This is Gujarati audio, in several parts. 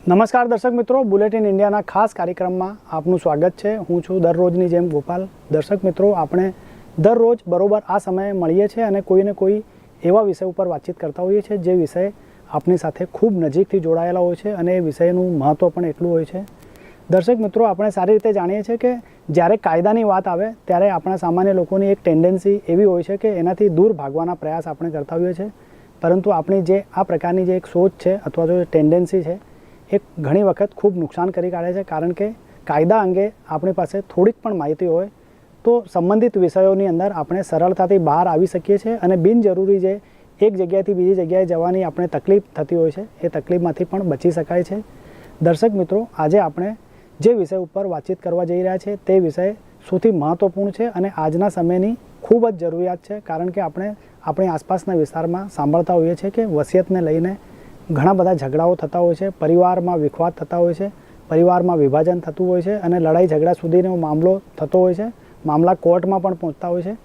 નમસ્કાર દર્શક મિત્રો, બુલેટિન ઇન્ડિયાના ખાસ કાર્યક્રમમાં આપનું સ્વાગત છે. હું છું દરરોજની જેમ ગોપાલ. દર્શક મિત્રો, આપણે દરરોજ બરોબર આ સમયે મળીએ છીએ અને કોઈને કોઈ એવા વિષય ઉપર વાતચીત કરતા હોઈએ છીએ જે વિષય આપણી સાથે ખૂબ નજીકથી જોડાયેલા હોય છે અને એ વિષયનું મહત્ત્વ પણ એટલું હોય છે. દર્શક મિત્રો, આપણે સારી રીતે જાણીએ છીએ કે જ્યારે કાયદાની વાત આવે ત્યારે આપણા સામાન્ય લોકોની એક ટેન્ડન્સી એવી હોય છે કે એનાથી દૂર ભાગવાના પ્રયાસ આપણે કરતા હોઈએ છીએ. પરંતુ આપણી જે આ પ્રકારની જે એક સોચ છે અથવા તો ટેન્ડન્સી છે એ ઘણી વખત ખૂબ નુકસાન કરી કાઢે છે, કારણ કે કાયદા અંગે આપણી પાસે થોડીક પણ માહિતી હોય તો સંબંધિત વિષયોની અંદર આપણે સરળતાથી બહાર આવી શકીએ છીએ અને બિનજરૂરી જે એક જગ્યાએથી બીજી જગ્યાએ જવાની આપણે તકલીફ થતી હોય છે, એ તકલીફમાંથી પણ બચી શકાય છે. દર્શક મિત્રો, આજે આપણે જે વિષય ઉપર વાતચીત કરવા જઈ રહ્યા છે, તે વિષય સૌથી મહત્ત્વપૂર્ણ છે અને આજના સમયની ખૂબ જ જરૂરિયાત છે, કારણ કે આપણે આપણી આસપાસના વિસ્તારમાં સાંભળતા હોઈએ છીએ કે વસિયતને લઈને ઘણા બધા ઝઘડાઓ થતા હોય છે, પરિવારમાં વિખવાદ થતા હોય છે, પરિવારમાં વિભાજન થતું હોય છે અને લડાઈ ઝઘડા સુધીનો મામલો થતો હોય છે, મામલા કોર્ટમાં પણ પહોંચતા હોય છે.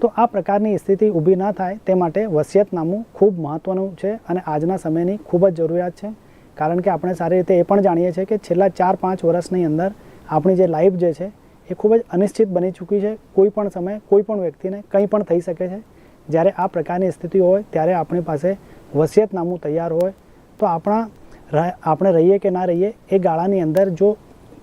તો આ પ્રકારની સ્થિતિ ઊભી ન થાય તે માટે વસિયતનામું ખૂબ મહત્ત્વનું છે અને આજના સમયની ખૂબ જ જરૂરિયાત છે. કારણ કે આપણે સારી રીતે એ પણ જાણીએ છીએ કે છેલ્લા ચાર પાંચ વર્ષની અંદર આપણી જે લાઈફ જે છે એ ખૂબ જ અનિશ્ચિત બની ચૂકી છે. કોઈ પણ સમયે કોઈ પણ વ્યક્તિને કંઈ પણ થઈ શકે છે. જ્યારે આ પ્રકારની સ્થિતિ હોય ત્યારે આપણી પાસે વસિયતનામું તૈયાર હોય, તો આપણા આપણે રહીએ કે ના રહીએ, એ ગાળાની અંદર જો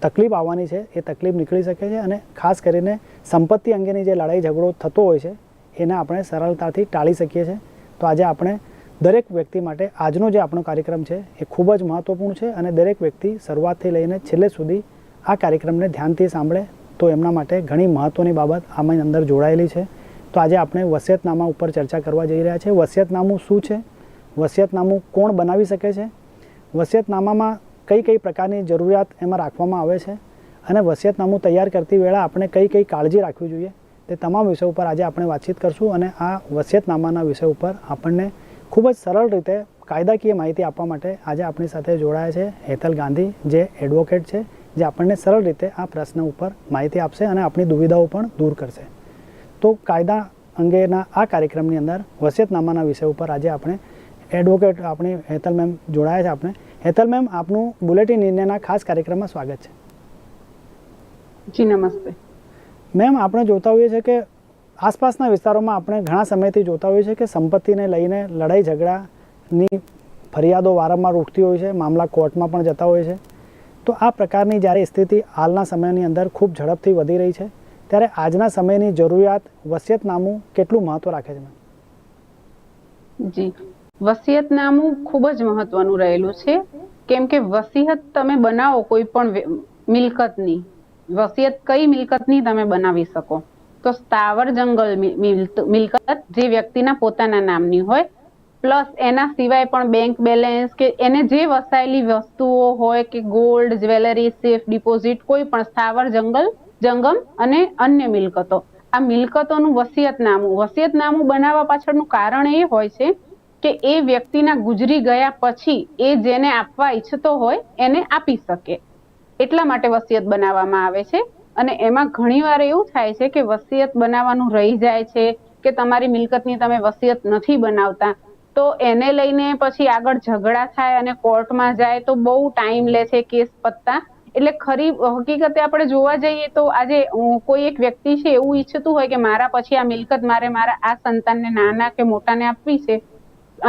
તકલીફ આવવાની છે, એ તકલીફ નીકળી શકે છે અને ખાસ કરીને સંપત્તિ અંગેની જે લડાઈ ઝઘડો થતો હોય છે, એને આપણે સરળતાથી ટાળી શકીએ છીએ તો આજે આપણે દરેક વ્યક્તિ માટે આજનો જે આપણો કાર્યક્રમ છે, એ ખૂબ જ મહત્ત્વપૂર્ણ છે અને દરેક વ્યક્તિ શરૂઆતથી લઈને છેલ્લે સુધી આ કાર્યક્રમને ધ્યાનથી સાંભળે, તો એમના માટે ઘણી મહત્ત્વની બાબત આમાં અંદર જોડાયેલી છે. તો આજે આપણે વસિયતનામા ઉપર ચર્ચા કરવા જઈ રહ્યા છીએ વસિયતનામું શું છે? વસિયતનામું કોણ બનાવી શકે છે? વસિયતનામામાં કઈ કઈ પ્રકારની જરૂરિયાત એમાં રાખવામાં આવે છે? અને વસિયતનામું તૈયાર કરતી વેળા આપણે કઈ કઈ કાળજી રાખવી જોઈએ? તે તમામ વિષય ઉપર આજે આપણે વાતચીત કરશું અને આ વસિયતનામાના વિષય ઉપર આપણને ખૂબ જ સરળ રીતે કાયદાકીય માહિતી આપવા માટે આજે આપણી સાથે જોડાયા છે હેતલ ગાંધી, જે એડવોકેટ છે, જે આપણને સરળ રીતે આ પ્રશ્ન ઉપર માહિતી આપશે અને આપણી દુવિધાઓ પણ દૂર કરશે. તો કાયદા અંગેના આ કાર્યક્રમની અંદર વસિયતનામાના વિષય ઉપર આજે આપણે એડવોકેટ આપણી હેતલ મેમ જોડાયા છે આપણે હેતલ મેમ આપનું બુલેટિન ઇન્ડિયાના ખાસ કાર્યક્રમમાં સ્વાગત છે. જી નમસ્તે. મેમ આપણે જોતા હોઈએ છીએ કે આસપાસના વિસ્તારોમાં આપણે ઘણા સમયથી જોતા હોઈએ છીએ કે સંપત્તિને લઈને લડાઈ ઝઘડાની ફરિયાદો વારંવાર ઉઠતી હોય છે મામલા કોર્ટમાં પણ જતા હોય છે. તો આ પ્રકારની જ્યારે સ્થિતિ હાલના સમયની અંદર ખૂબ ઝડપથી વધી રહી છે ત્યારે આજના સમયની જરૂરિયાત વસિયતનામું કેટલું મહત્ત્વ રાખે છે મેમ? જી. વસિયતનામું ખૂબ જ મહત્વનું રહેલું છે. કેમ કે વસિયત તમે બનાવો કોઈ પણ મિલકતની. વસિયત કઈ મિલકતની તમે બનાવી શકો? તો સ્થાવર જંગલ મિલકત જે વ્યક્તિના પોતાના નામની હોય, પ્લસ એના સિવાય પણ બેંક બેલેન્સ કે એને જે વસાયેલી વસ્તુઓ હોય કે ગોલ્ડ, જ્વેલરી, સેફ ડિપોઝિટ, કોઈ પણ સ્થાવર જંગલ, જંગમ અને અન્ય મિલકતો. આ મિલકતોનું વસિયતનામું. વસિયતનામું બનાવવા પાછળનું કારણ એ હોય છે કે એ વ્યક્તિના ગુજરી ગયા પછી એ જેને આપવા ઈચ્છતો હોય એને આપી શકે. એટલા માટે વસિયત બનાવવામાં આવે છે. અને એમાં ઘણીવાર એવું થાય છે કે વસિયત બનાવવાનું રહી જાય છે કે તમારી મિલકતની તમે વસિયત નથી બનાવતા, તો એને લઈને પછી આગળ ઝઘડા થાય અને કોર્ટમાં જાય તો બહુ ટાઈમ લે છે કેસ પત્તા. એટલે ખરી હકીકતે આપણે જોવા જઈએ તો આજે કોઈ એક વ્યક્તિ છે એવું ઈચ્છતું હોય કે મારા પછી આ મિલકત મારે મારા આ સંતાનને નાના કે મોટાને આપવી છે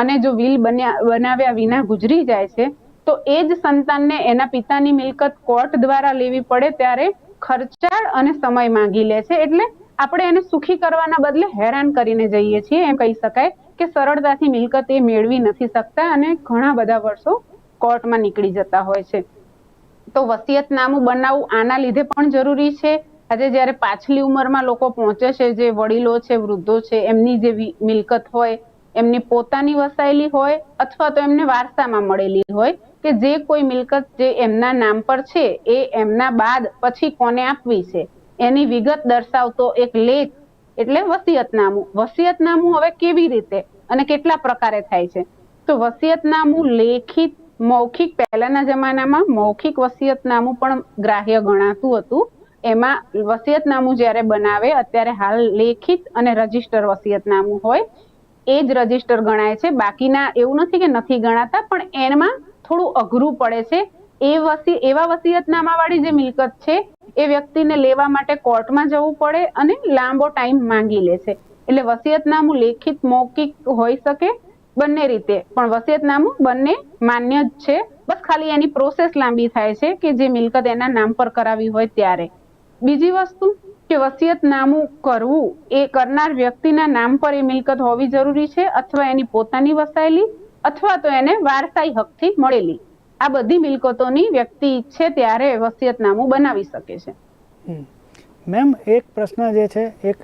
અને જો વિલ બનાવ્યા વિના ગુજરી જાય છે, તો એ જ સંતાનને એના પિતાની મિલકત કોર્ટ દ્વારા લેવી પડે ત્યારે ખર્ચાળ અને સમય માંગી લે છે. એટલે આપણે એને સુખી કરવાના બદલે હેરાન કરીને જઈએ છીએ. એમ કહી શકાય કે સરળતાથી મિલકત એ મેળવી નથી શકતા અને ઘણા બધા વર્ષો કોર્ટમાં નીકળી જતા હોય છે. તો વસિયતનામું બનાવવું આના લીધે પણ જરૂરી છે. આજે જ્યારે પાછલી ઉંમરમાં લોકો પહોંચે છે, જે વડીલો છે, વૃદ્ધો છે, એમની જે મિલકત હોય એમની પોતાની વસાયેલી હોય અથવા તો એમને વારસામાં મળેલી હોય કે જે કોઈ મિલકત જે એમના નામ પર છે એ એમના બાદ પછી કોને આપવી છે? એની વિગત દર્શાવતો એક લેખ એટલે વસિયતનામું. વસિયતનામું હવે કેવી રીતે અને કેટલા પ્રકારે થાય છે? તો વસિયતનામું લેખિત મૌખિક પહેલાના જમાનામાં મૌખિક વસિયતનામું પણ ગ્રાહ્ય ગણાતું હતું. એમાં વસિયતનામું જ્યારે બનાવે, અત્યારે હાલ લેખિત અને રજિસ્ટર વસિયતનામું હોય. એ જ રજિસ્ટર ગણાય છે. બાકીના એવું નથી કે નથી ગણાતા, પણ એમાં થોડું અઘરું પડે છે. એ વસી, એવા વસિયતનામાવાળી જે મિલકત છે, એ વ્યક્તિને લેવા માટે કોર્ટમાં જવું પડે અને લાંબો ટાઈમ માંગી લે છે. એટલે વસિયતનામું લેખિત મૌખિક હોઈ શકે બંને રીતે, પણ વસિયતનામું બંને માન્ય જ છે. બસ ખાલી એની પ્રોસેસ લાંબી થાય છે કે જે મિલકત એના નામ પર કરાવી હોય ત્યારે. બીજી વસ્તુ કે વસિયતનામું કરવું એ કરનાર વ્યક્તિના નામ પર એ મિલકત હોવી જરૂરી છે અથવા એની પોતાની વસાયેલી અથવા તો એને વારસાઈ હકથી મળેલી. આ બધી મિલકતોની વ્યક્તિ ઈચ્છે ત્યારે વસિયતનામું બનાવી શકે છે. મેમ, એક પ્રશ્ન જે છે, એક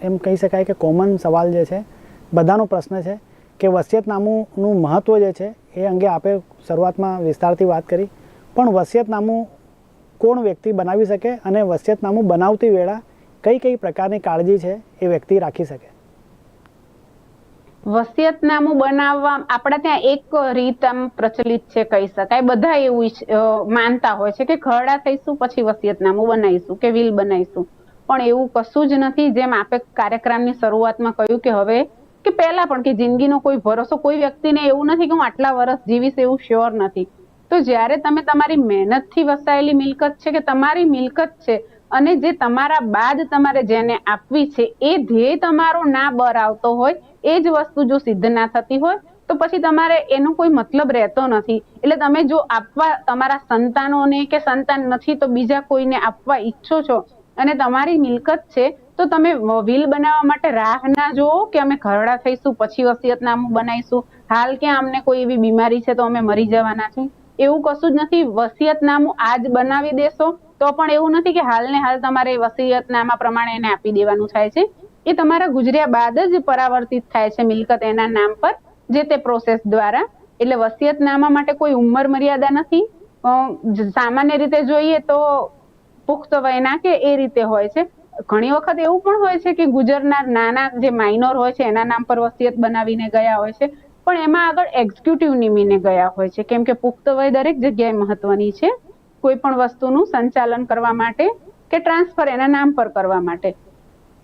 એમ કહી શકાય કે કોમન સવાલ જે છે, બધાનો પ્રશ્ન છે કે વસિયતનામુંનું મહત્ત્વ જે છે, એ અંગે આપે શરૂઆતમાં વિસ્તારથી વાત કરી. પણ વસિયતનામું કોણ વ્યક્તિ બનાવી શકે અને વસિયતનામું બનાવતી વેળા કઈ કઈ પ્રકારની કાળજી છે એ વ્યક્તિ રાખી શકે? વસિયતનામું બનાવવા, આપણા ત્યાં એક રીત આમ પ્રચલિત છે કહી શકાય. બધા એવું માનતા હોય છે કે ખરડા થઈશું, પછી વસિયતનામું બનાવીશું કે વિલ બનાવીશું. પણ એવું કશું જ નથી. જેમ આપે કાર્યક્રમની શરૂઆતમાં કહ્યું કે હવે, કે પહેલા પણ કે જિંદગીનો કોઈ ભરોસો કોઈ વ્યક્તિને એવું નથી કે હું આટલા વર્ષ જીવીશ એવું શ્યોર નથી. તો જ્યારે તમે તમારી મહેનતથી વસાયેલી મિલકત છે કે તમારી મિલકત છે અને જે તમારા બાદ તમારે જેને આપવી છે, એ ધ્યેય તમારો ના બર આવતો હોય, એ જ વસ્તુ જો સિદ્ધ ના થતી હોય, તો પછી તમારે એનો કોઈ મતલબ રહેતો નથી. એટલે તમે જો આપવા તમારા સંતાનોને કે સંતાન નથી, તો બીજા કોઈને આપવા ઈચ્છો છો અને તમારી મિલકત છે, તો તમે વિલ બનાવવા માટે રાહ ના જુઓ કે અમે ઘરડા થઈશું, પછી વસિયતનામું બનાવીશું હાલ કે અમને કોઈ એવી બીમારી છે, તો અમે મરી જવાના છે એવું કશું જ નથી. વસિયતનામું આજ બનાવી દેશો. તો પણ એવું નથી કે હાલને હાલ તમારે વસિયતનામા પ્રમાણે એને આપી દેવાનું થાય છે. એ તમારા ગુજર્યા બાદ જ પરાવર્તિત થાય છે મિલકત એના નામ પર, જે તે પ્રોસેસ દ્વારા. એટલે વસિયતનામા માટે કોઈ ઉંમર મર્યાદા નથી. સામાન્ય રીતે જોઈએ તો પુખ્ત વયના કે એ રીતે હોય છે. ઘણી વખત એવું પણ હોય છે કે ગુજરનાર નાના જે માઇનોર હોય છે, એના નામ પર વસિયત બનાવીને ગયા હોય છે. પણ એમાં આગળ એક્ઝિક્યુટિવ નિમીને ગયા હોય છે. કેમ કે પુખ્ત વય દરેક જગ્યાએ મહત્વની છે. કોઈ પણ વસ્તુનું સંચાલન કરવા માટે કે ટ્રાન્સફર એના નામ પર કરવા માટે.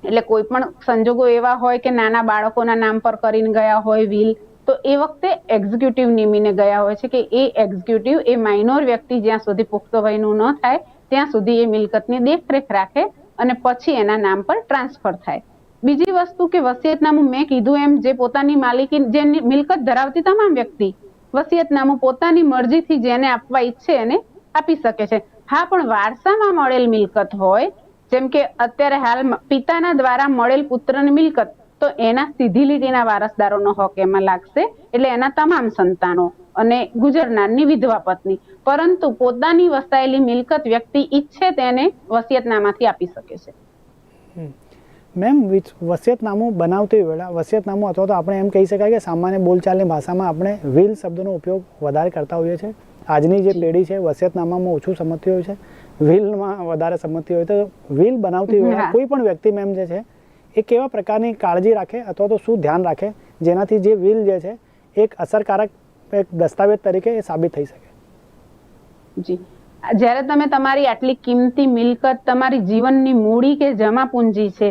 એટલે કોઈ પણ સંજોગો એવા હોય કે નાના બાળકોના નામ પર કરીને ગયા હોય વિલ તો એ વખતે એક્ઝિક્યુટિવ નિમીને ગયા હોય છે કે એ એક્ઝિક્યુટિવ એ માઇનોર વ્યક્તિ જ્યાં સુધી પુખ્ત વયનું ન થાય, ત્યાં સુધી એ મિલકતની દેખરેખ રાખે અને પછી એના નામ પર ટ્રાન્સફર થાય. બીજી વસ્તુ કે વસિયતનામું મેં કીધું એમ જે પોતાની માલિકી, જે મિલકત ધરાવતી તમામ વ્યક્તિ વસિયતનામું પોતાની મરજીથી જેને આપવા ઈચ્છે એને આપી શકે છે. હા, પણ વારસામાં મળેલ મિલકત હોય, જેમ કે અત્યારે હાલ પિતાના દ્વારા મળેલ પુત્રની મિલકત, તો એના સીધી લીટીના વારસદારોનો હક એમાં લાગશે, એટલે એના તમામ સંતાનો અને ગુજરનારની વિધવા પત્ની. પરંતુ પોતાની વસાયેલી મિલકત વ્યક્તિ ઈચ્છે તેને વસિયતનામાથી આપી શકે છે. મેમ વિચ- વસિયતનામું બનાવતી વેળા વસિયતનામું અથવા તો આપણે એમ કહી શકાય કે સામાન્ય બોલચાલની ભાષામાં આપણે વિલ શબ્દનો ઉપયોગ વધારે કરતા હોઈએ છીએ. આજની જે પેઢી છે વસિયતનામામાં ઓછું સમજતી હોય છે. વિલમાં વધારે સમજતી હોય તો વિલ બનાવતી વેળા કોઈ પણ વ્યક્તિ મેમ જે છે એ કેવા પ્રકારની કાળજી રાખે અથવા તો શું ધ્યાન રાખે જેનાથી જે વિલ જે છે એક અસરકારક એક દસ્તાવેજ તરીકે એ સાબિત થઈ શકે. જી. જ્યારે તમે તમારી આટલી કિંમતી મિલકત તમારી જીવનની મૂડી કે જમા પૂંજી છે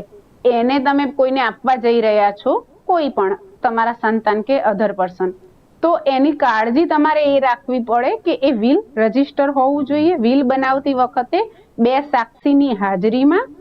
એને તમે કોઈને આપવા જઈ રહ્યા છો, કોઈ પણ, તમારા સંતાન કે અધર પર્સન તો એની કાળજી તમારે એ રાખવી પડે કે એ વિલ રજિસ્ટર હોવું જોઈએ. વિલ બનાવતી વખતે બે સાક્ષીની હાજરીમાં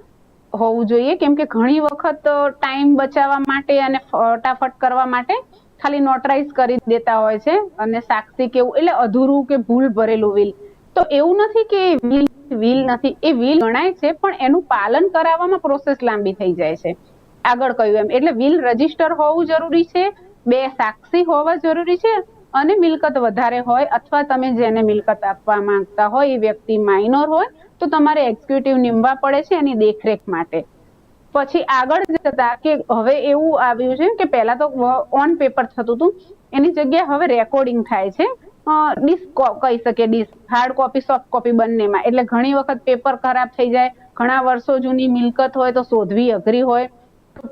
હોવું જોઈએ. કેમ કે ઘણી વખત ટાઈમ બચાવવા માટે અને ફટાફટ કરવા માટે ખાલી નોટરાઇઝ કરી દેતા હોય છે અને સાક્ષી કેવું એટલે અધૂરું કે ભૂલ ભરેલું વિલ તો એવું નથી કે વિલ વિલ નથી. એ વિલ ગણાય છે, પણ એનું પાલન કરાવવામાં પ્રોસેસ લાંબી થઈ જાય છે. આગળ કહ્યું એમ. એટલે વિલ રજિસ્ટર હોવું જરૂરી છે, બે સાક્ષી હોવા જરૂરી છે, અને મિલકત વધારે હોય અથવા તમે જેને મિલકત આપવા માંગતા હોય, એ વ્યક્તિ માઇનોર હોય, તો તમારે એક્ઝિક્યુટિવ નીમવા પડે છે એની દેખરેખ માટે. પછી આગળ જતા કે હવે એવું આવ્યું છે કે પહેલા તો ઓન પેપર થતું હતું. એની જગ્યાએ હવે રેકોર્ડિંગ થાય છે. ડિસ્ક કહી શકીએ disk hard copy soft copy બંનેમાં. એટલે ઘણી વખત પેપર ખરાબ થઈ જાય. ઘણા વર્ષો જૂની મિલકત હોય તો શોધવી અઘરી હોય.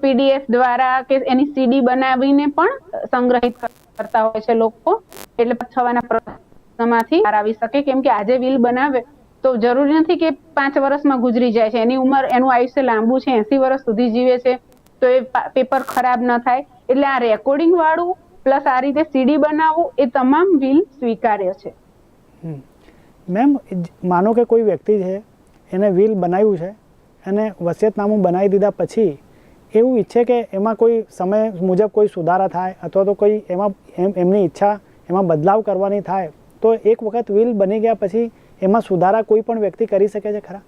પીડીએફ દ્વારા કે એની સીડી બનાવીને પણ સંગ્રહિત કરતા હોય છે લોકો. એટલે થવાના પ્રશ્નમાંથી આવી શકે. કેમ કે આજે વિલ બનાવે તો જરૂરી નથી કે પાંચ વર્ષમાં ગુજરી જાય છે. એની ઉંમર, એનું આયુષ્ય લાંબુ છે. એસી વર્ષ સુધી જીવે છે. તો એ પેપર ખરાબ ન થાય. એટલે આ રેકોર્ડિંગ વાળું પ્લસ આ રીતે સીડી બનાવવું એ તમામ વિલ સ્વીકાર્ય છે. મેમ માનો કે કોઈ વ્યક્તિ છે એને વિલ બનાવ્યું છે અને વસિયતનામું બનાવી દીધા પછી એવું ઈચ્છે કે એમાં કોઈ સમય મુજબ કોઈ સુધારા થાય અથવા તો કોઈ એમાં એમ એમની ઈચ્છા એમાં બદલાવ કરવાની થાય તો એક વખત વિલ બની ગયા પછી એમાં સુધારા કોઈ પણ વ્યક્તિ કરી શકે છે ખરા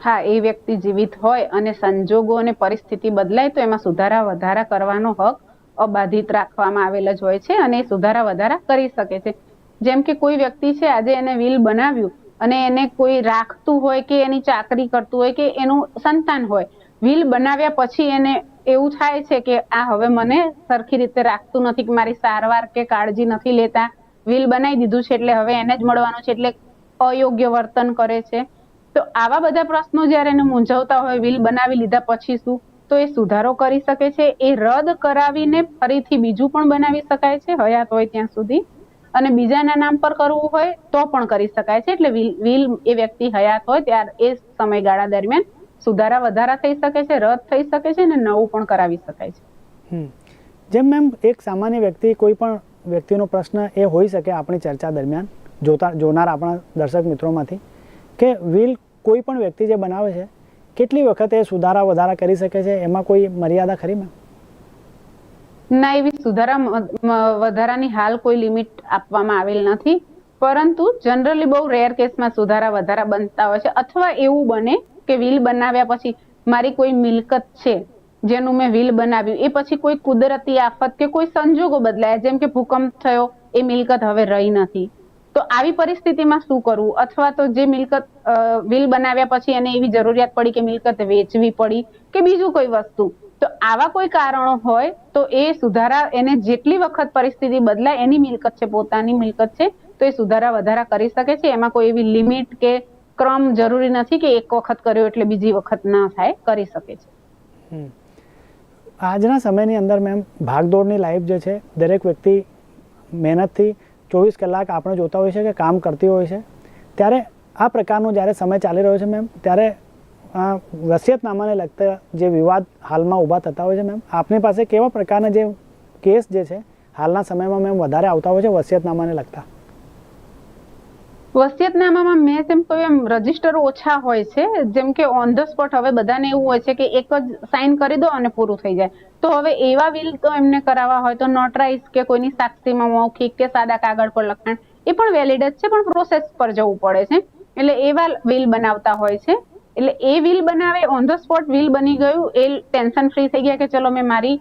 હા એ વ્યક્તિ જીવિત હોય અને સંજોગો અને પરિસ્થિતિ બદલાય તો એમાં સુધારા વધારા કરવાનો હક અબાધિત રાખવામાં આવેલ જ હોય છે અને એ સુધારા વધારા કરી શકે છે. જેમ કે કોઈ વ્યક્તિ છે, આજે એને વિલ બનાવ્યું અને એને કોઈ રાખતું હોય કે એની ચાકરી કરતું હોય કે એનું સંતાન હોય વિલ બનાવ્યા પછી એને એવું થાય છે કે, આ હવે મને સરખી રીતે રાખતું નથી કે મારી સારવાર કે કાળજી નથી લેતા. વિલ બનાવી દીધું છે એટલે હવે એને જ મળવાનું છે એટલે અયોગ્ય વર્તન કરે છે. તો આવા બધા પ્રશ્નો જ્યારે એને મૂંઝવતા હોય વિલ બનાવી લીધા પછી શું? તો એ સુધારો કરી શકે છે. એ રદ કરાવીને ફરીથી બીજું પણ બનાવી શકાય છે. હયાત હોય ત્યાં સુધી. અને બીજાના નામ પર કરવું હોય તો પણ કરી શકાય છે. એટલે વિલ એ વ્યક્તિ હયાત હોય ત્યાર એ સમયગાળા દરમિયાન સુધારા વધારા થઈ શકે છે, રદ થઈ શકે છે અને નવું પણ કરાવી શકાય છે. જેમ મેમ એક સામાન્ય વ્યક્તિ કોઈ પણ વ્યક્તિનો પ્રશ્ન એ હોઈ શકે આપણી ચર્ચા દરમિયાન જોતા, જોનાર આપણા દર્શક મિત્રોમાંથી કે વિલ કોઈ પણ વ્યક્તિ જે બનાવે છે કેટલી વખત એ સુધારા વધારા કરી શકે છે? એમાં કોઈ મર્યાદા ખરી મેમ? ના, એવી સુધારા વધારાની હાલ કોઈ લિમિટ આપવામાં આવેલ નથી. પરંતુ જનરલી બહુ રેર કેસમાં સુધારા વધારા બનતા હોય છે. અથવા એવું બને કે વિલ બનાવ્યા પછી મારી કોઈ મિલકત છે, જેનું મેં વિલ બનાવ્યું, એ પછી કોઈ કુદરતી આફત કે કોઈ સંજોગો બદલાયા, જેમ કે ભૂકંપ થયો, એ મિલકત હવે રહી નથી. તો આવી પરિસ્થિતિમાં શું કરવું? અથવા તો જે મિલકત વિલ બનાવ્યા પછી એને એવી જરૂરિયાત પડી કે મિલકત વેચવી પડી કે બીજું કોઈ વસ્તુ? તો આવા કોઈ કારણો હોય તો એ સુધારા, એને જેટલી વખત પરિસ્થિતિ બદલાય, એની મિલકત છે, પોતાની મિલકત છે, તો એ સુધારા વધારા કરી શકે છે. એમાં કોઈ એવી લિમિટ કે ક્રમ જરૂરી નથી કે એક વખત કર્યો એટલે બીજી વખત ના થાય, કરી શકે છે. આજના સમયની અંદર મેમ ભાગદોડની લાઈફ જે છે, દરેક વ્યક્તિ મહેનતથી ચોવીસ કલાક આપણે જોતા હોય છે કે કામ કરતી હોય છે. ત્યારે આ પ્રકારનો જ્યારે સમય ચાલી રહ્યો છે મેમ ત્યારે વસિયતનામાને લગતા જે વિવાદ હાલમાં ઊભા થતા હોય છે મેમ આપની પાસે કેવા પ્રકારના જે કેસ જે છે, હાલના સમયમાં મેમ વધારે આવતા હોય છે વસિયતનામાને લગતા? વસિયતનામામાં મેં જેમ કહ્યું એમ રજિસ્ટર ઓછા હોય છે. જેમ કે ઓન ધ સ્પોટ હવે બધાને એવું હોય છે કે એક જ સાઇન કરી દો અને પૂરું થઈ જાય. તો હવે એવા વિલ તો એમને કરાવવા હોય તો નોટરાઇઝ કે કોઈની સાક્ષીમાં મૌખિક કે સાદા કાગળ પર લખાણ, એ પણ વેલિડ જ છે, પણ પ્રોસેસ પર જવું પડે છે. એટલે એવા વિલ બનાવતા હોય છે. એટલે એ વિલ બનાવે ઓન ધ સ્પોટ વિલ બની ગયું, એ ટેન્શન ફ્રી થઈ ગયા કે ચલો મેં મારી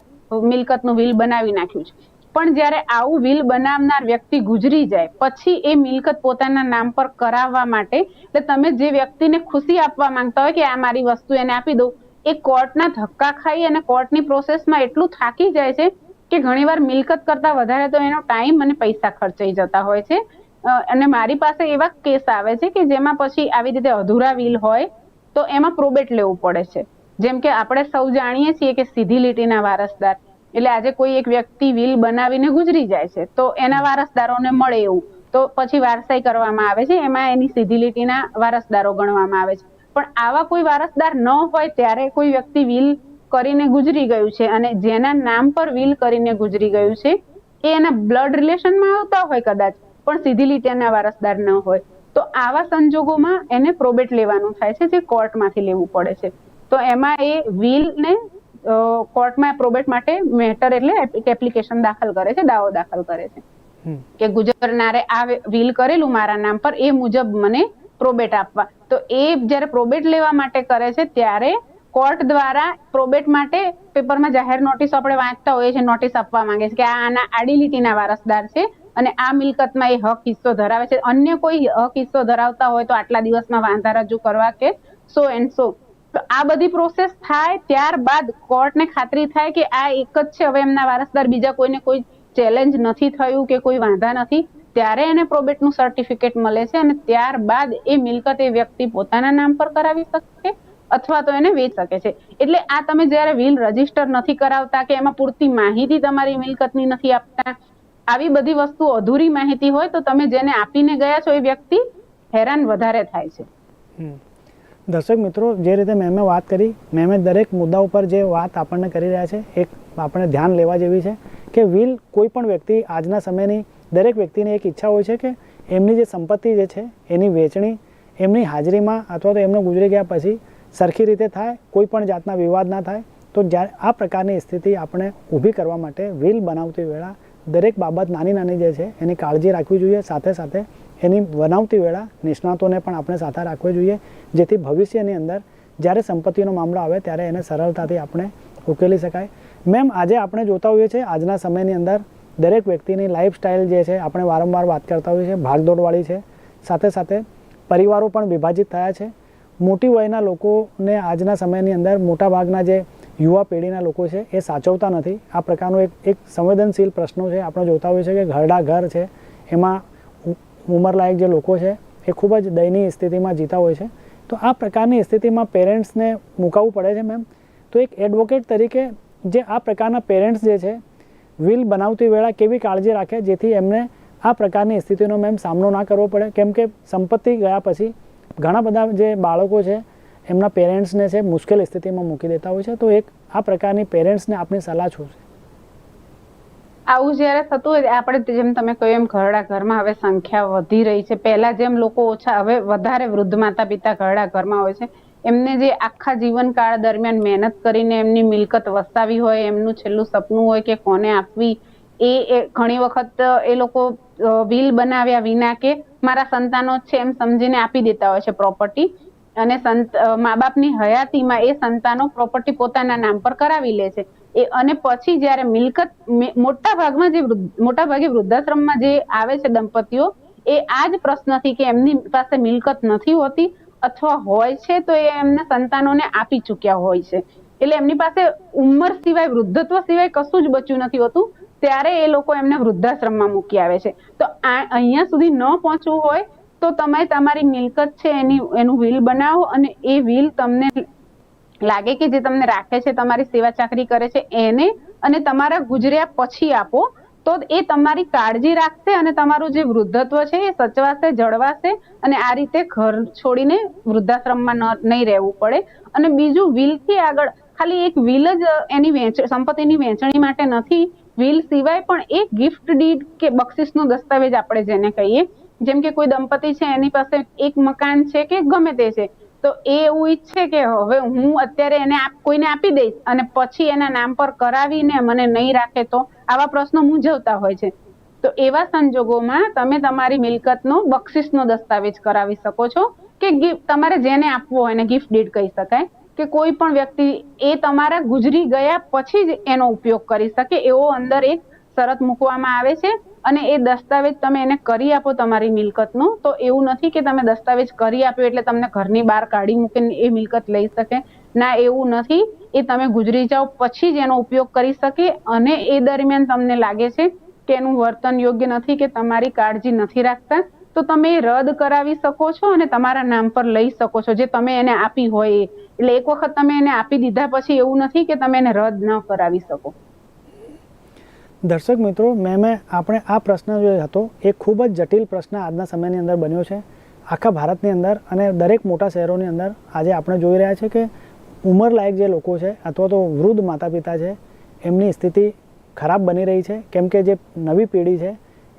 મિલકતનું વિલ બનાવી નાખ્યું છે. પણ જ્યારે આવું વિલ બનાવનાર વ્યક્તિ ગુજરી જાય, પછી એ મિલકત પોતાના નામ પર કરાવવા માટે, એટલે તમે જે વ્યક્તિને ખુશી આપવા માંગતા હોય કે આ મારી વસ્તુ એને આપી દો એ કોર્ટના ધક્કા ખાઈ અને કોર્ટની પ્રોસેસમાં એટલું થાકી જાય છે કે ઘણીવાર મિલકત કરતા વધારે તો એનો ટાઈમ અને પૈસા ખર્ચાઈ જતા હોય છે. અને મારી પાસે એવા કેસ આવે છે કે જેમાં પછી આવી રીતે અધૂરા વિલ હોય તો એમાં પ્રોબેટ લેવું પડે છે. જેમ કે આપણે સૌ જાણીએ છીએ કે સીધી લીટીના વારસદાર એટલે આજે કોઈ એક વ્યક્તિ વિલ બનાવીને ગુજરી જાય છે. તો એના વારસદારોને મળે એવું. તો પછી વારસાઈ કરવામાં આવે છે. એમાં એની સીધી લીટીના વારસદારો ગણવામાં આવે છે. પણ આવા કોઈ વારસદાર ન હોય ત્યારે કોઈ વ્યક્તિ વિલ કરીને ગુજરી ગયું છે અને જેના નામ પર વિલ કરીને ગુજરી ગયું છે એ એના બ્લડ રિલેશનમાં આવતા હોય કદાચ પણ સીધી લીટીના વારસદાર ન હોય. તો આવા સંજોગોમાં એને પ્રોબેટ લેવાનું થાય છે જે કોર્ટમાંથી લેવું પડે છે. તો એમાં એ વિલને અ, કોર્ટમાં પ્રોબેટ માટે મેટર એટલે એપ્લિકેશન દાખલ કરે છે દાવો દાખલ કરે છે. કે ગુજરનારે આ વિલ કરેલું મારા નામ પર એ મુજબ મને પ્રોબેટ આપવા. તો એ જ્યારે પ્રોબેટ લેવા માટે કરે છે ત્યારે કોર્ટ દ્વારા પ્રોબેટ માટે પેપરમાં જાહેર નોટિસ આપણે વાંચતા હોઈએ છીએ નોટિસ આપવા માંગે છે કે આ આના આડી લીટીના વારસદાર છે અને આ મિલકતમાં એ હક હિસ્સો ધરાવે છે. અન્ય કોઈ હક હિસ્સો ધરાવતા હોય તો આટલા દિવસમાં વાંધા રજૂ કરવા કે સો એન્ડ સો તો આ બધી પ્રોસેસ થાય ત્યારબાદ કોર્ટને ખાતરી થાય કે આ એક જ છે. હવે એમના વારસદાર બીજા કોઈને કોઈ ચેલેન્જ નથી થયું કે કોઈ વાંધા નથી, ત્યારે એને પ્રોબેટનું સર્ટિફિકેટ મળે છે અને ત્યારબાદ એ મિલકત એ વ્યક્તિ પોતાના નામ પર કરાવી શકે અથવા તો એને વેચી શકે છે. એટલે આ તમે જ્યારે વિલ રજિસ્ટર નથી કરાવતા કે એમાં પૂરતી માહિતી તમારી મિલકતની નથી આપતા, આવી બધી વસ્તુ અધૂરી માહિતી હોય તો તમે જેને આપીને ગયા છો એ વ્યક્તિ હેરાન વધારે થાય છે. દર્શક મિત્રો, જે રીતે મેમે વાત કરી મેમે દરેક મુદ્દા ઉપર જે વાત આપણને કરી રહ્યા છે, એક આપણે ધ્યાન લેવા જેવી છે કે વિલ કોઈ પણ વ્યક્તિ આજના સમયની દરેક વ્યક્તિની એક ઈચ્છા હોય છે કે એમની જે સંપત્તિ જે છે, એની વેચણી, એમની હાજરીમાં અથવા તો એમને ગુજરી ગયા પછી સરખી રીતે થાય, કોઈ પણ જાતના વિવાદ ના થાય, તો જ્યારે આ પ્રકારની સ્થિતિ આપણે ઊભી કરવા માટે વિલ બનાવતી વેળા દરેક બાબત નાની નાની જે છે, એની કાળજી રાખવી જોઈએ. સાથે સાથે એની બનાવતી વેળા નિષ્ણાતોને પણ આપણે સાથે રાખવી જોઈએ, જેથી ભવિષ્યની અંદર જ્યારે સંપત્તિનો મામલો આવે ત્યારે એને સરળતાથી આપણે ઉકેલી શકાય. મેમ, આજે આપણે જોતા હોઈએ છીએ, આજના સમયની અંદર દરેક વ્યક્તિની લાઈફસ્ટાઈલ જે છે, આપણે વારંવાર વાત કરતા હોઈએ છીએ, ભાગદોડવાળી છે. સાથે સાથે પરિવારો પણ વિભાજિત થયા છે. મોટી વયના લોકોને આજના સમયની અંદર મોટાભાગના જે યુવા પેઢીના લોકો છે, એ સાચવતા નથી. આ પ્રકારનો એક એક સંવેદનશીલ પ્રશ્નો છે. આપણે જોતા હોઈએ છીએ કે ઘરડા ઘર છે, એમાં ઉંમરલાયક જે લોકો છે, એ ખૂબ જ દયનીય સ્થિતિમાં જીતા હોય છે. તો આ પ્રકારની સ્થિતિમાં પેરેન્ટ્સને મુકાવવું પડે છે મેમ તો એક એડવોકેટ તરીકે જે આ પ્રકારના પેરેન્ટ્સ જે છે વિલ બનાવતી વેળા કેવી કાળજી રાખે, જેથી એમને આ પ્રકારની સ્થિતિનો મેમ સામનો ના કરવો પડે. કેમ કે સંપત્તિ ગયા પછી ઘણા બધા જે બાળકો છે, એમના પેરેન્ટ્સને છે, મુશ્કેલ સ્થિતિમાં મૂકી દેતા હોય છે. તો એક આ પ્રકારની પેરેન્ટ્સને આપની સલાહ છું છે? આવું જ્યારે થતું હોય, આપણે જેમ તમે કહ્યું એમ ઘરડા ઘરમાં હવે સંખ્યા વધી રહી છે. પહેલા જેમ લોકો ઓછા, હવે વધારે વૃદ્ધ માતા પિતા ઘરડા ઘરમાં હોય છે. એમને જે આખા જીવનકાળ દરમિયાન મહેનત કરીને એમની મિલકત વસાવી હોય, એમનું છેલ્લું સપનું હોય કે કોને આપવી, એ ઘણી વખત એ લોકો વિલ બનાવ્યા વિના કે મારા સંતાનો છે એમ સમજીને આપી દેતા હોય છે પ્રોપર્ટી. અને સંત મા બાપની હયાતીમાં એ સંતાનો પ્રોપર્ટી પોતાના નામ પર કરાવી લે છે. એ અને પછી જ્યારે મિલકત મોટા ભાગમાં જે મોટા ભાગે વૃદ્ધાશ્રમમાં જે આવે છે દંપતીઓ, એ આ જ પ્રશ્નથી કે એમની પાસે મિલકત નથી હોતી અથવા હોય છે તો એ એમના સંતાનોને આપી ચૂક્યા હોય છે. એટલે એમની પાસે ઉંમર સિવાય, વૃદ્ધત્વ સિવાય કશું જ બચ્યું નથી હોતું. ત્યારે એ લોકો એમને વૃદ્ધાશ્રમમાં મૂકી આવે છે. તો અહીંયા સુધી ન પહોંચવું હોય તો તમે તમારી મિલકત છે એની એનું વિલ બનાવો અને એ વિલ તમને લાગે કે જે તમને રાખે છે, તમારી સેવા ચાકરી કરે છે, એને અને તમારા ગુજર્યા પછી આપો, તો એ તમારી કાળજી રાખશે અને તમારું જે વૃદ્ધત્વ છે, એ સચવાશે, જળવાશે અને આ રીતે ઘર છોડીને વૃદ્ધાશ્રમમાં નહીં રહેવું પડે. અને બીજું વિલથી આગળ, ખાલી એક વિલ જ એની વેચ, સંપત્તિની વહેંચણી માટે નથી. વિલ સિવાય પણ એક ગિફ્ટ ડીડ કે બક્ષિસનો દસ્તાવેજ આપણે જેને કહીએ. જેમ કે કોઈ દંપતી છે, એની પાસે એક મકાન છે કે ગમે તે છે તો એ એવું ઈચ્છે કે હવે હું અત્યારે એને કોઈને આપી દઈશ અને પછી એના નામ પર કરાવીને મને નહીં રાખે તો આવા પ્રશ્નો મૂંઝવતા હોય છે. તો એવા સંજોગોમાં તમે તમારી મિલકતનો, બક્ષિસનો દસ્તાવેજ કરાવી શકો છો કે ગિફ્ટ તમારે જેને આપવો હોય એને ગિફ્ટ ડીડ કહી શકાય કે કોઈ પણ વ્યક્તિ એ તમારા ગુજરી ગયા પછી જ એનો ઉપયોગ કરી શકે એવો અંદર એક શરત મૂકવામાં આવે છે અને એ દસ્તાવેજ તમે એને કરી આપો તમારી મિલકતનો, તો એવું નથી કે તમે દસ્તાવેજ કરી આપ્યો એટલે તમને ઘરની બહાર કાઢી મૂકીને એ મિલકત લઈ શકે. ના, એવું નથી. એ તમે ગુજરી જાઓ, પછી જ એનો ઉપયોગ કરી શકે અને એ દરમિયાન તમને લાગે છે કે એનું વર્તન યોગ્ય નથી કે તમારી કાળજી નથી રાખતા, તો તમે રદ કરાવી શકો છો અને તમારા નામ પર લઈ શકો છો જે તમે એને આપી હોય એટલે એક વખત તમે એને આપી દીધા પછી એવું નથી કે તમે એને રદ ન કરાવી શકો. દર્શક મિત્રો, મેં મેં આપણે આ પ્રશ્ન જે હતો. એ ખૂબ જ જટિલ પ્રશ્ન આજના સમયની અંદર બન્યો છે. આખા ભારતની અંદર અને દરેક મોટા શહેરોની અંદર આજે આપણે જોઈ રહ્યા છે કે ઉંમરલાયક જે લોકો છે અથવા તો વૃદ્ધ માતા પિતા છે, એમની સ્થિતિ ખરાબ બની રહી છે. કેમ કે જે નવી પેઢી છે,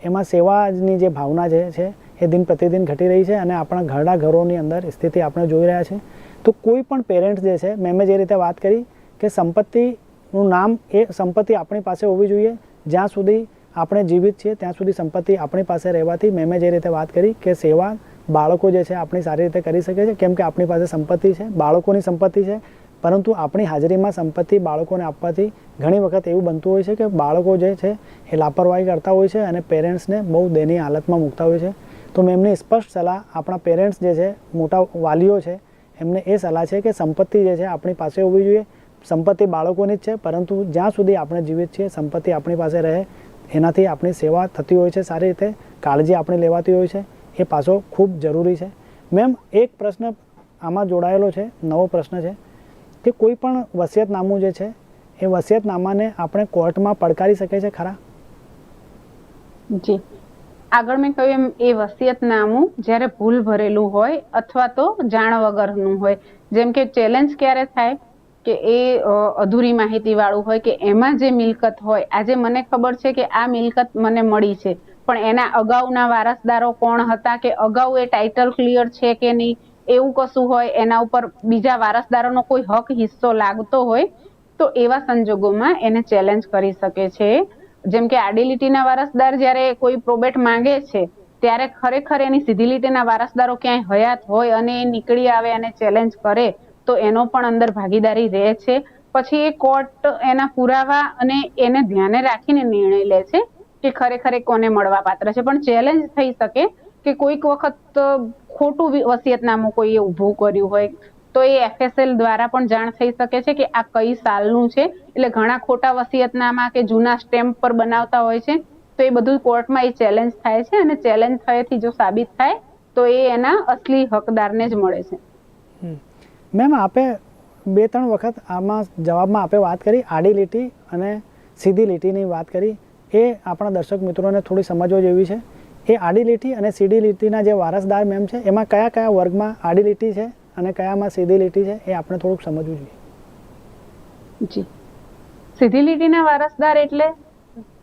એમાં સેવાની જે ભાવના જે છે, એ દિન પ્રતિદિન ઘટી રહી છે અને આપણા ઘરડા ઘરોની અંદર સ્થિતિ આપણે જોઈ રહ્યા છે. તો કોઈ પણ પેરેન્ટ્સ જે છે મેં જે રીતે વાત કરી કે સંપત્તિનું નામ એ સંપત્તિ આપણી પાસે હોવી જોઈએ. જ્યાં સુધી આપણે જીવિત છીએ, ત્યાં સુધી સંપત્તિ આપણી પાસે રહેવાથી મેમે જે રીતે વાત કરી કે સેવા બાળકો જે છે, આપણી સારી રીતે કરી શકે છે, કેમ કે આપણી પાસે સંપત્તિ છે, બાળકોની સંપત્તિ છે, પરંતુ આપણી હાજરીમાં સંપત્તિ બાળકોને આપવાથી ઘણી વખત એવું બનતું હોય છે કે બાળકો જે છે, એ લાપરવાહી કરતા હોય છે અને પેરેન્ટ્સને બહુ દયનીય હાલતમાં મૂકતા હોય છે. તો મેં એમને સ્પષ્ટ સલાહ, આપણા પેરેન્ટ્સ જે છે, મોટા વાલીઓ છે, એમને એ સલાહ છે કે સંપત્તિ જે છે, આપણી પાસે હોવી જોઈએ સંપત્તિ બાળકોની જ છે, પરંતુ જ્યાં સુધી આપણે જીવિત છીએ, સંપત્તિ આપણી પાસે રહે, એનાથી આપણી સેવા થતી હોય છે સારી રીતે, કાળજી આપણે લેવાતી હોય છે, એ પાછો ખૂબ જરૂરી છે. મેમ, એક પ્રશ્ન આમાં જોડાયેલો છે, નવો પ્રશ્ન છે, કે કોઈ પણ વસિયતનામું જે છે, એ વસિયતનામાને આપણે કોર્ટમાં પડકારી શકે છે ખરા? જી. આગળ મેં કહ્યું એમ, એ વસિયતનામું જ્યારે ભૂલ ભરેલું હોય અથવા તો જાણ વગરનું હોય, જેમ કે ચેલેન્જ ક્યારે થાય કે એ અધૂરી માહિતી વાળું હોય કે એમાં જે મિલકત હોય, આજે મને ખબર છે કે આ મિલકત મને મળી છે. પણ એના અગાઉના વારસદારો કોણ હતા કે અગાઉ એ ટાઇટલ ક્લિયર છે કે નહીં, એવું કશું હોય, એના ઉપર બીજા વારસદારોનો કોઈ હક હિસ્સો લાગતો હોય, તો એવા સંજોગોમાં એને ચેલેન્જ કરી શકે છે. જેમ કે આડિલિટીના વારસદાર જ્યારે કોઈ પ્રોબેટ માંગે છે, ત્યારે ખરેખર એની સીધી લીટીના વારસદારો ક્યાંય હયાત હોય અને એ નીકળી આવે અને ચેલેન્જ કરે તો એનો પણ અંદર ભાગીદારી રહે છે. પછી એ કોર્ટ એના પુરાવા અને એને ધ્યાને રાખીને નિર્ણય લે છે કે ખરેખર કોને મળવા પાત્ર છે. પણ ચેલેન્જ થઈ શકે કે કોઈક વખત ખોટું વસિયતનામું કોઈએ ઊભું કર્યું હોય તો એ એફએસએલ દ્વારા પણ જાણ થઈ શકે છે કે આ કઈ સાલનું છે. એટલે ઘણા ખોટા વસિયતનામા કે જૂના સ્ટેમ્પ પર બનાવતા હોય છે તો એ બધું કોર્ટમાં એ ચેલેન્જ થાય છે અને ચેલેન્જ થયેથી જો સાબિત થાય તો એ એના અસલી હકદારને જ મળે છે. મેમ, આપે બે, ત્રણ વખત આમાં જવાબમાં આપે વાત કરી, આડી લીટી અને સીધી લીટીની વાત કરી. એ આપણા દર્શક મિત્રોને થોડી સમજવા જેવી છે. એ આડી લીટી અને સીધી લીટીના જે વારસદાર મેમ છે, એમાં કયા કયા વર્ગમાં આડી લીટી છે અને કયામાં સીધી લીટી છે, એ આપણે થોડુંક સમજવું જોઈએ. જી. સીધી લીટીના વારસદાર એટલે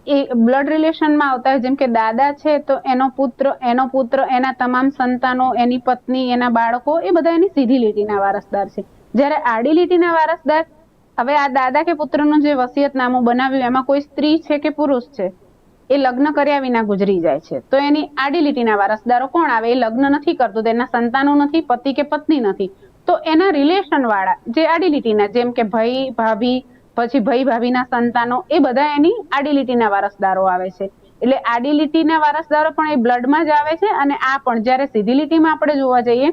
એ બ્લડ રિલેશનમાં આવતા હોય, જેમ કે દાદા છે, તો એનો પુત્ર એનો પુત્ર, એના તમામ સંતાનો, એની પત્ની, એના બાળકો, એ બધા એની સીધી લીટીના વારસદાર છે. જ્યારે આડી લીટીના વારસદાર, હવે આ દાદા કે પુત્રનું જે વસિયતનામું બનાવ્યું, એમાં કોઈ સ્ત્રી છે કે પુરુષ છે, એ લગ્ન કર્યા વિના ગુજરી જાય છે. તો એની આડી લીટીના વારસદારો કોણ આવે? એ લગ્ન નથી કરતું તેના સંતાનો નથી, પતિ કે પત્ની નથી. તો એના રિલેશન વાળા, જે આડી લીટીના, જેમ કે ભાઈ, ભાભી પછી ભાઈ ભાભીના સંતાનો, એ બધા એની આડી લીટીના વારસદારો આવે છે. એટલે આડી લીટીના વારસદારો પણ એ બ્લડમાં જ આવે છે અને આ પણ જ્યારે સીધી લીટીમાં આપણે જોવા જઈએ,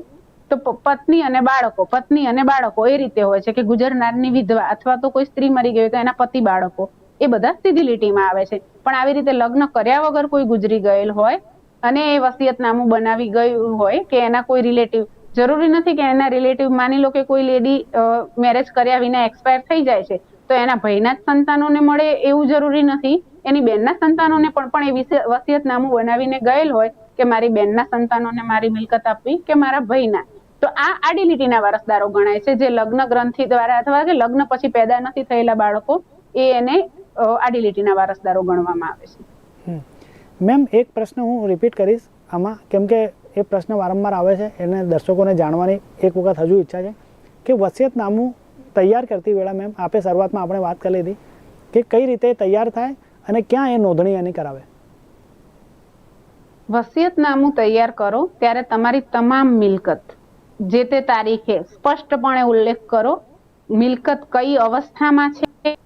તો પત્ની અને બાળકો, પત્ની અને બાળકો એ રીતે હોય છે કે ગુજરનારની વિધવા અથવા તો કોઈ સ્ત્રી મરી ગઈ તો એના પતિ બાળકો, એ બધા સીધી લીટીમાં આવે છે. પણ આવી રીતે લગ્ન કર્યા વગર કોઈ ગુજરી ગયેલ હોય અને એ વસિયતનામું બનાવી ગયું હોય કે એના કોઈ રિલેટિવ, જરૂરી નથી કે એના રિલેટિવ માની લો કે કોઈ લેડી મેરેજ કર્યા વિના એક્સપાયર થઈ જાય છે તો એના ભાઈના જ સંતાનોને મળે એવું જરૂરી નથી. એની બેનના સંતાનોને પણ પણ એ વસિયતનામું બનાવીને ગયેલ હોય કે મારી બેનના સંતાનોને મારી મિલકત આપવી કે મારા ભાઈના. તો આ આડીલીટીના વારસદારો ગણાય છે જે લગ્ન ગ્રંથિ દ્વારા અથવા કે લગ્ન પછી પેદા નથી થયેલા બાળકો એ એને અ, વારસદારો ગણવામાં આવે છે. મેમ એક પ્રશ્ન હું રિપીટ કરીશ આમાં. કેમ કે એ પ્રશ્ન વારંવાર આવે છે એને દર્શકોને જાણવાની એક વખત હજુ ઈચ્છા છે કે વસિયતનામું તૈયાર કરતી વેળા મેમ આપે શરૂઆતમાં આપણે વાત કરી લીધી કે કઈ રીતે તૈયાર થાય અને ક્યાં એ નોંધણી એની કરાવે. વસિયતનામું તૈયાર કરો ત્યારે તમારી તમામ મિલકત જે તે તારીખે સ્પષ્ટપણે ઉલ્લેખ કરો, મિલકત કઈ અવસ્થામાં છે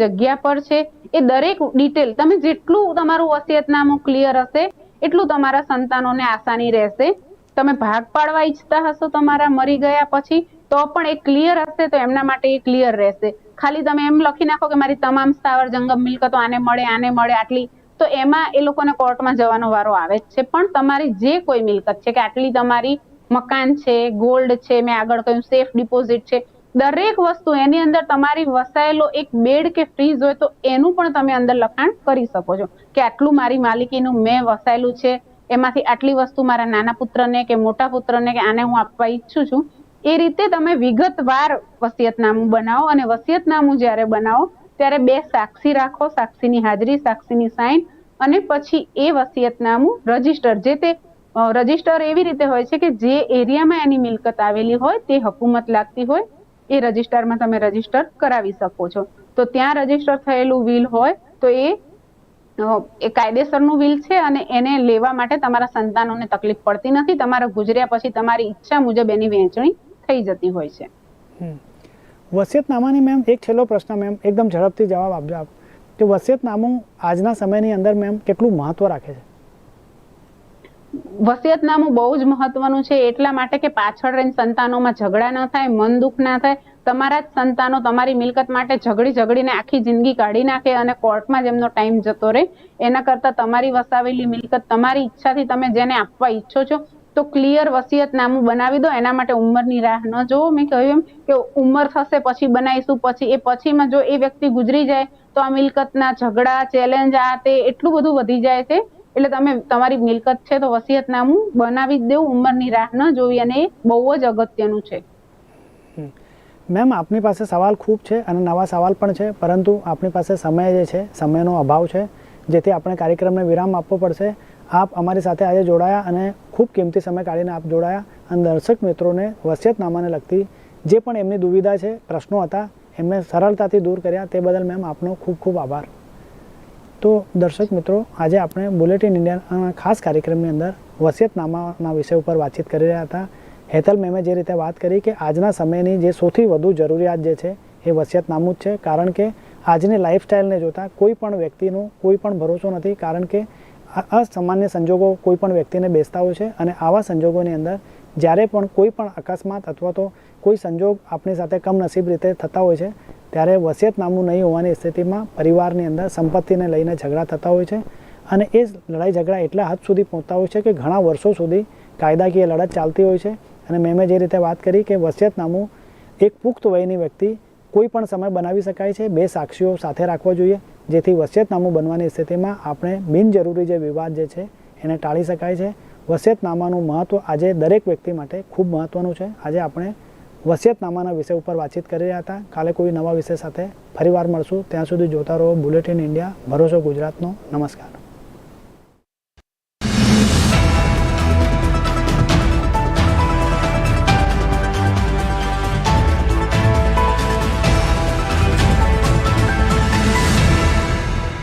જગ્યા પર છે, એ દરેક ડિટેલ તમે જેટલું તમારું વસિયતનામું ક્લિયર હશે, એટલું તમારા સંતાનોને આસાની રહેશે. તમે ભાગ પાડવા ઈચ્છતા હશો, તમારા મરી ગયા પછી તો પણ એ ક્લિયર હશે તો એમના માટે એ ક્લિયર રહેશે. ખાલી તમે એમ લખી નાખો કે મારી તમામ સ્થાવર જંગમ, મિલકતો આને મળે આને મળે, આટલી. તો એમાં એ લોકોને કોર્ટમાં જવાનો વારો આવે છે. પણ તમારી જે કોઈ મિલકત છે કે આટલી તમારી મકાન છે ગોલ્ડ છે, મેં આગળ કહ્યું સેફ ડિપોઝિટ છે, દરેક વસ્તુ એની અંદર તમારી વસાયેલો એક બેડ કે ફ્રીજ હોય તો એનું પણ તમે અંદર લખાણ કરી શકો છો કે આટલું મારી માલિકીનું મેં વસાયેલું છે, એમાંથી આટલી વસ્તુ મારા નાના પુત્રને કે મોટા પુત્રને કે આને હું આપવા ઈચ્છું છું. એ રીતે તમે વિગતવાર વસિયતનામું બનાવો અને વસિયતનામું જ્યારે બનાવો, ત્યારે બે સાક્ષી રાખો, સાક્ષીની હાજરી, સાક્ષીની સાઇન અને પછી એ વસિયતનામું રજિસ્ટર. જે તે રજિસ્ટર એવી રીતે હોય છે કે જે એરિયામાં એની મિલકત આવેલી હોય, તે હકુમત લાગતી હોય, એ રજીસ્ટરમાં તમે રજિસ્ટર કરાવી શકો છો. તો ત્યાં રજિસ્ટર થયેલું વિલ હોય, તો એ એ કાયદેસરનું વિલ છે અને એને લેવા માટે તમારા સંતાનોને તકલીફ પડતી નથી. તમારા ગુજર્યા પછી તમારી ઈચ્છા મુજબ એની વહેંચણી થઈ જતી હોય છે. વસિયતનામાની મેમ એક છેલ્લો પ્રશ્ન મેમ એકદમ ઝડપથી જવાબ આપજો આપ. કે વસિયતનામું આજના સમયની અંદર મેમ કેટલું મહત્વ રાખે છે? વસિયતનામું બહુ જ મહત્વનું છે એટલા માટે કે પાછળ રહીને સંતાનોમાં ઝઘડા ન થાય મન દુઃખ ના થાય. તમારા જ સંતાનો તમારી મિલકત માટે ઝઘડી ઝઘડીને આખી જિંદગી કાઢી નાખે અને કોર્ટમાં જ એમનો ટાઈમ જતો રહે. એના કરતા તમારી વસાવેલી મિલકત તમારી ઈચ્છાથી તમે જેને આપવા ઈચ્છો છો તો ક્લિયર વસિયતનામું બનાવી દો, એના માટે ઉંમરની રાહ ન જોવો મેં કહ્યું એમ કે ઉંમર થશે પછી બનાવીશું પછી એ પછીમાં જો એ વ્યક્તિ ગુજરી જાય તો આ મિલકતના ઝઘડા ચેલેન્જ આ તે એટલું બધું વધી જાય છે. એટલે તમે, તમારી મિલકત છે તો વસિયતનામું બનાવી જ દેવું, ઉંમરની રાહ ન જોવી અને એ બહુ જ અગત્યનું છે. મેમ, આપની પાસે સવાલ ખૂબ છે અને નવા સવાલ પણ છે, પરંતુ આપણી પાસે સમય જે છે, સમયનો અભાવ છે, જેથી આપણે કાર્યક્રમને વિરામ આપવો પડશે. આપ અમારી સાથે આજે જોડાયા અને ખૂબ કિંમતી સમય કાઢીને આપ જોડાયા. અને દર્શક મિત્રોને વસિયતનામાને લગતી જે પણ એમની દુવિધા છે, પ્રશ્નો હતા, એમને સરળતાથી દૂર કર્યા તે બદલ મેમ આપનો ખૂબ ખૂબ આભાર. તો દર્શક મિત્રો, આજે આપણે બુલેટિન ઇન્ડિયાના ખાસ કાર્યક્રમની અંદર વસિયતનામાના વિષય ઉપર વાતચીત કરી રહ્યા હતા. હેતલ મેમે જે રીતે વાત કરી કે આજના સમયની જે સૌથી વધુ જરૂરિયાત જે છે, એ વસિયતનામું જ છે. કારણ કે આજની લાઈફસ્ટાઈલને જોતાં કોઈ પણ વ્યક્તિનો કોઈ પણ ભરોસો નથી. કારણ કે અસામાન્ય સંજોગો કોઈ પણ વ્યક્તિને બેસતા હોય છે અને આવા સંજોગોની અંદર જ્યારે પણ કોઈ પણ અકસ્માત અથવા તો કોઈ સંજોગ આપણી સાથે કમનસીબ રીતે થતા હોય છે, ત્યારે વસિયતનામું નહીં હોવાની સ્થિતિમાં પરિવારની અંદર સંપત્તિને લઈને ઝઘડા થતા હોય છે અને એ લડાઈ ઝઘડા એટલા હદ સુધી પહોંચતા હોય છે કે ઘણા વર્ષો સુધી કાયદાકીય લડત ચાલતી હોય છે. અને મેં જે રીતે વાત કરી કે વસિયતનામું એક પુખ્ત વયની વ્યક્તિ કોઈ પણ સમય બનાવી શકાય છે, બે સાક્ષીઓ સાથે રાખવા જોઈએ. જેથી વસિયતનામું બનવાની સ્થિતિમાં આપણે બિનજરૂરી જે વિવાદ જે છે, એને ટાળી શકાય છે. વસિયતનામાનું મહત્ત્વ આજે દરેક વ્યક્તિ માટે ખૂબ મહત્ત્વનું છે. આજે આપણે વસિયતનામાના વિષય ઉપર વાતચીત કરી રહ્યા હતા. કાલે કોઈ નવા વિષય સાથે ફરીવાર મળશું. ત્યાં સુધી જોતા રહો બુલેટિન ઇન્ડિયા. ભરોસો ગુજરાતનો. નમસ્કાર.